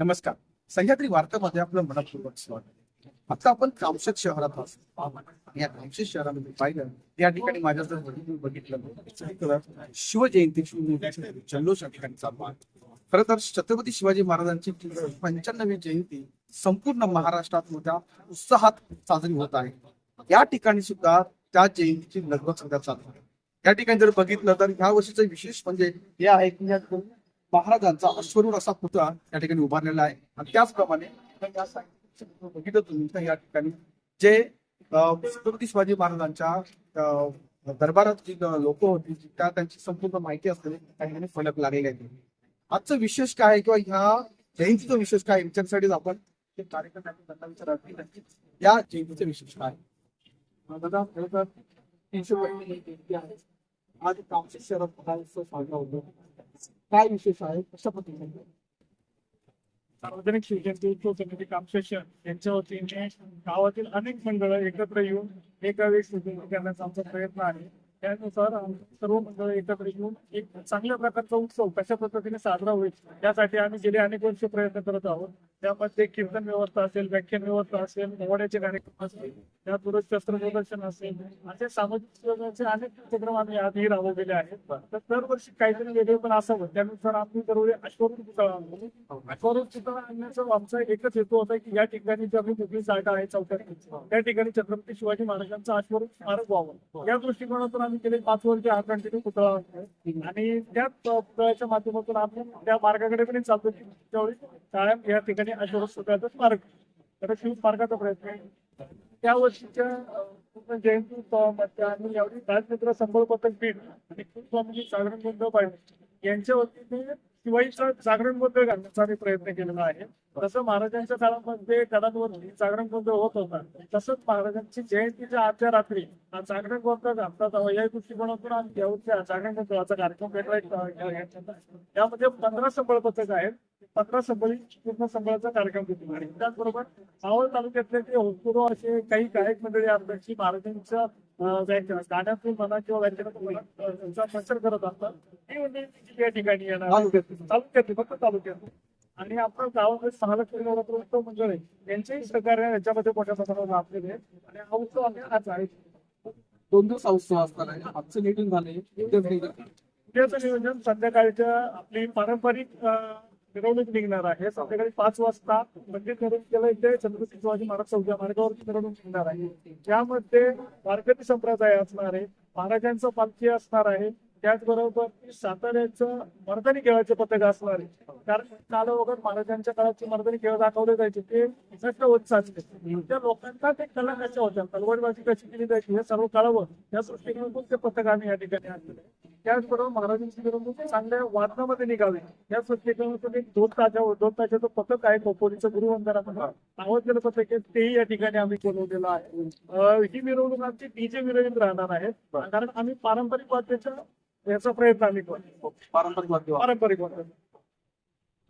नमस्कार. सह्याद्री वार्तामध्ये आपलं मनपूर्वक स्वागत आता आपण कामशेत शहरात असतो या कामशेत शहरामध्ये पाहिलं या ठिकाणी माझ्या जर बघितलं शिवजयंती जल्लोष या ठिकाणी चालू आहे खरं तर छत्रपती शिवाजी महाराजांची पंच्याण्णवी जयंती संपूर्ण महाराष्ट्रात मोठ्या उत्साहात साजरी होत आहे. या ठिकाणी सुद्धा त्या जयंतीची लगबग सध्या चालू आहे. या ठिकाणी जर बघितलं तर ह्या वर्षीचं विशेष म्हणजे हे आहे की महाराजांचा अश्वरूढ असा पुतळा या ठिकाणी उभारलेला आहे. आणि त्याचप्रमाणे बघितलं तुम्ही तर या ठिकाणी जे छत्रपती शिवाजी महाराजांच्या दरबारात जी लोक होती त्या त्यांची संपूर्ण माहिती असते त्या ठिकाणी फलक लागलेले आहेत आजचं विशेष काय आहे किंवा ह्या जयंतीचं विशेष काय आहे? विचारसाठीच आपण ते कार्यक्रम त्यांना विचारा की या जयंतीचं विशेष काय दादा खरं तर तीनशे जयंती आहे. आज कामशेत शहरात साजरा होतो. काय विशेष आहे कशा पद्धतीने? सार्वजनिक शिक्षण उत्सव समिती कामशेषण यांच्या वतीने गावातील अनेक मंडळ एकत्र येऊन एका वेळेस करण्याचा आमचा प्रयत्न आहे. त्यानुसार सर्व मंडळ एकत्र येऊन एक चांगल्या प्रकारचा उत्सव कशा पद्धतीने साजरा होईल त्यासाठी आम्ही गेले अनेक वर्ष प्रयत्न करत आहोत. त्यामध्ये कीर्तन व्यवस्था असेल व्याख्यान व्यवस्था असेल पोवाड्याचे कार्यक्रम असतील त्यातूनच शस्त्र प्रदर्शन असेल असे सामाजिक अनेक उपक्रम आम्ही आधी राबवलेले आहेत. तर दरवर्षी काहीतरी वेगळे पण असावं. त्यानुसार आम्ही दरवेळी अश्वरूप पुतळा आणतो. अश्वरूप पुतळा आणण्याचा आमचा एकच हेतू होता की या ठिकाणी जी आम्ही मोकळी जागा आहे चौकात त्या ठिकाणी छत्रपती शिवाजी महाराजांचा अश्वरूप स्मारक व्हावं. या दृष्टिकोनातून आम्ही गेले पाच वर्ष हा कंटिन्यू पुतळा आणि त्याच पुतळ्याच्या माध्यमातून आम्ही त्या मार्गाकडे पण चालतो. की त्यावेळी कायम या ठिकाणी अशोक पुतळ्याचं स्मारक तर शिव स्मारकाचा प्रयत्न आहे. त्या वर्षीच्या जयंती उत्सवामध्ये आम्ही यावेळी राजमित्र संबळ पथक पीठ आणि स्वामी साधारण गोंधळ पाहिजे यांच्या वतीने शिवाईचा जागरण गोंधळ घालण्याचा आम्ही प्रयत्न केलेला आहे. तसं महाराजांच्या काळामध्ये गडांवरती जागरण गोंधळ होत होता. तसंच महाराजांची जयंतीच्या आजच्या रात्री हा जागरण गोंधळ घालतात या दृष्टिकोनातून आम्ही यावरच्या जागरण गोंधळाचा कार्यक्रम वेगळा घेतला. यामध्ये पंधरा संबळ पथक आहेत. पंधरा संबळी पूर्ण संबळाचा कार्यक्रम घेतला. आणि त्याचबरोबर मावळ तालुक्यातले ते होतकरू असे काही गायक मंडळी असतात की महाराजांच्या गाण्यातून म्हणा किंवा व्याख्यानातून म्हणा त्यांचा प्रचार करत असतात. ती मंडळी देखील या ठिकाणी येणार. तालुक्यातली. तालुक्यातली फक्त तालुक्यात आणि आपण गावामध्ये सहा नवरात्र उत्सव मंडळ आहे. यांचेही सहकार्य याच्यामध्ये मोठ्या प्रमाणावर लाभलेले आणि हा उत्सव आम्ही आज आहे. दोन दिवस हा उत्सव आहे. आजचं मीटिंग झाले. उद्याचं नियोजन. संध्याकाळच्या आपली पारंपरिक मिरवणूक निघणार आहे. संध्याकाळी पाच वाजता मंदिर मिरवणुकीला इथे छत्रपती शिवाजी महाराज चौथ्या मार्गावरती मिरवणूक निघणार आहे. त्यामध्ये वारकरी संप्रदाय असणार आहे. महाराजांचं पालखी असणार आहे. त्याचबरोबर साताऱ्याचं मर्दानी खेळाचे पथक असणार आहे. कारण काल वगैरे महाराजांच्या काळात जे मर्दानी खेळ दाखवले जायचे ते नष्ट होत. चालले त्या लोकांना ते कला कशा होत्या? तलवारबाजी कशी केली जायची? हे सर्व कळावं. या दृष्टिकोनातून ते पथक आम्ही या ठिकाणी आणलेलं आहे. त्याचबरोबर महाराजांची मिरवणूक चांगल्या वातावरणामध्ये निघावी या दृष्टिकोनातून एक दोन ताच्या दोन ताच्याचं पथक आहे खोपोलीचं गुरुवंदनामध्ये नावाजलेलं पथक आहे तेही या ठिकाणी आम्ही बोलवलेलं आहे. ही मिरवणूक आमची डीजे मिरवणूक राहणार आहे. कारण आम्ही पारंपरिक वाद्याच्या याचा प्रयत्न आम्ही करतो पारंपरिक वाद्य पारंपरिक वाद्य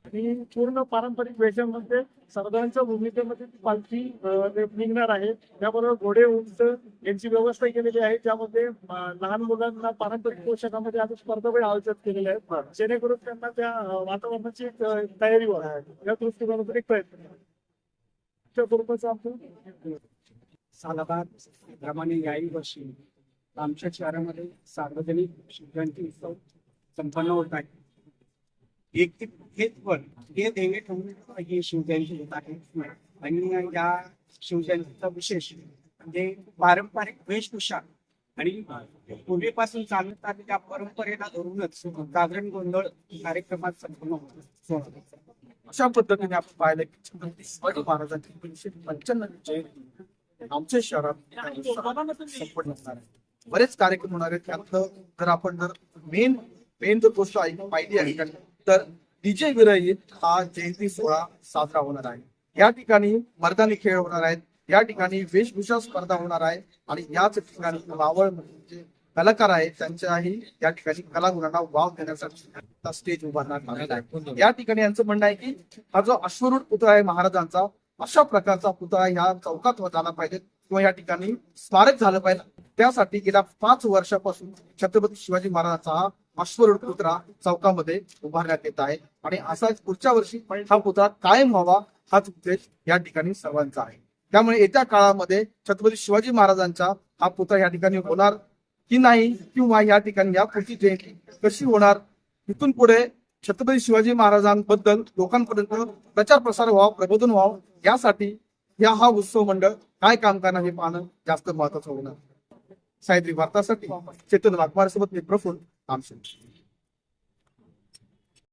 आणि पूर्ण पारंपरिक वेशामध्ये सरदारांच्या भूमिकेमध्ये पालखी निघणार आहे. त्याबरोबर घोडे उंच यांची व्यवस्था केलेली आहे. त्यामध्ये अं, लहान मुलांना पारंपरिक पोशाखामध्ये आम्ही स्पर्धा वेळ आयोजित केलेले आहेत. जेणेकरून त्यांना त्या वातावरणाची तयारी व्हावी. या दृष्टिकोनातून एक प्रयत्न. त्या स्वरूपाचं आमचं सालाबाद प्रमाणे याही वर्षी आमच्या शहरामध्ये सार्वजनिक शिवजयंती उत्सव संपन्न होत आहे एक हेच पण हे ध्येय ठेवून ही शिवजयंती होत आहे. आणि या शिवजयंतीचा विशेष म्हणजे पारंपरिक वेशभूषा आणि पूर्वीपासून चालत आलेल्या परंपरेला धरूनच जागरण गोंधळ कार्यक्रमात संपन्न होतो अशा पद्धतीने आपण पाहिलं की छत्रपती शिवाजी महाराजांची पंच्याण्णव जयंती आमच्या शहरात संपन्न होणार आहे. बरेच कार्यक्रम होणार आहेत. त्यातलं जर आपण जर मेन मेन जर गोष्ट पाहिली आहे तर डीजे विरहित हा जयंती सोहळा साजरा होणार आहे. या ठिकाणी मर्दानी खेळ होणार आहेत. या ठिकाणी वेशभूषा स्पर्धा होणार आहे. आणि याच ठिकाणी मावळ म्हणजे कलाकार आहेत त्यांच्याही या ठिकाणी कलागुणांना वाव देण्यासाठी स्टेज उभारण्यात आलेला आहे. या ठिकाणी यांचं म्हणणं आहे की हा जो अश्वरूढ पुतळा आहे महाराजांचा अशा प्रकारचा पुतळा ह्या चौकात झाला पाहिजे किंवा या ठिकाणी स्मारक झालं पाहिजे. त्यासाठी गेल्या पाच वर्षापासून छत्रपती शिवाजी महाराजांचा हा अश्वरूढ पुतळा चौकामध्ये उभारण्यात येत आहे. आणि असाच पुढच्या वर्षी हा पुतळा कायम व्हावा हाच उद्देश या ठिकाणी सर्वांचा आहे. त्यामुळे येत्या काळामध्ये छत्रपती शिवाजी महाराजांचा हा पुतळा या ठिकाणी होणार की नाही किंवा या ठिकाणी या पुढची जयंती कशी होणार इथून पुढे छत्रपती शिवाजी महाराजांबद्दल लोकांपर्यंत प्रचार प्रसार व्हावा प्रबोधन व्हावं यासाठी या हा उत्सव मंडळ काय काम करणार हे पाहणं जास्त महत्वाचं होणार. सायत्री वार्तासाठी चेतन वाघमारे सोबत मी प्रफुल्ल आमशे